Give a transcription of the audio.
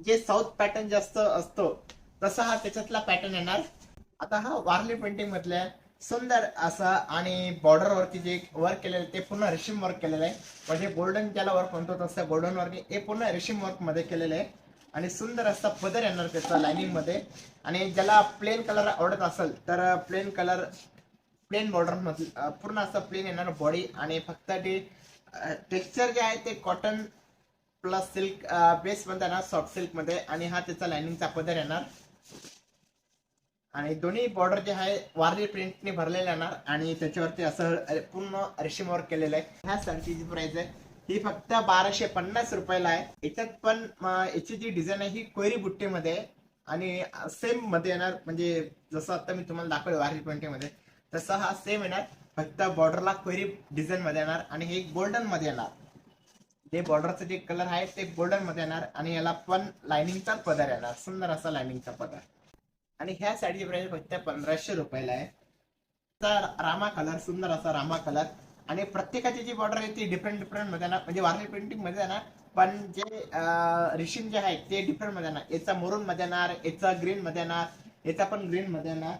जे south pattern जास्त असतो तसा हा त्याच्यातला पॅटर्न येणार. आता हा वारली पेंटिंग मधल्या सुंदर असा आणि बॉर्डर वरती जे वर्क केलेलं आहे ते पूर्ण रेशीम वर्क केलेलं आहे. म्हणजे गोल्डन ज्याला वर्क म्हणतो तसं गोल्डन वर्क हे पूर्ण रेशीम वर्कमध्ये केलेलं आहे. आणि सुंदर असा पदर येणार त्याचा लाइनिंगमध्ये. आणि ज्याला प्लेन कलर आवडत असेल तर प्लेन कलर प्लेन बॉर्डरमध्ये पूर्ण असं प्लेन येणार बॉडी आणि फक्त ते टेक्स्चर जे आहे ते कॉटन प्लस सिल्क बेस मध्ये येणार सॉफ्ट सिल्कमध्ये. आणि हा त्याचा लाइनिंगचा पदर येणार. आणि दोन्ही बॉर्डर जे आहे वारली प्रिंटने भरलेले येणार. आणि त्याच्यावरती असं पूर्ण रेशीम वर्क केलेलं आहे. ह्या साडीची जी प्राइस आहे. ही फक्त बाराशे पन्नास रुपयाला आहे. याच्यात पण याची जी डिझाईन आहे ही कोयरी बुट्टीमध्ये आणि सेममध्ये येणार. म्हणजे जसं आता मी तुम्हाला दाखवलं वारली पेंटिंगमध्ये तसं हा सेम येणार. फक्त बॉर्डरला कोयरी डिझाईन मध्ये येणार. आणि हे गोल्डनमध्ये येणार. ते बॉर्डरचं जे कलर आहे ते गोल्डनमध्ये येणार आणि याला पण लाइनिंगचा पदर येणार. सुंदर असा लाइनिंगचा पदर. आणि ह्या साडीची प्राइस फक्त पंधराशे रुपयाला आहे. तर रामा कलर सुंदर असा रामा कलर आणि प्रत्येकाची जी बॉर्डर आहे ती डिफरंट डिफरंटमध्ये येणार. म्हणजे वारली प्रिंटिंगमध्ये येणार. पण जे रेशीम जे आहे ते डिफरंटमध्ये येणार. याचा मरून मध्ये येणार याचा ग्रीन मध्ये येणार याचा पण ग्रीन मध्ये येणार.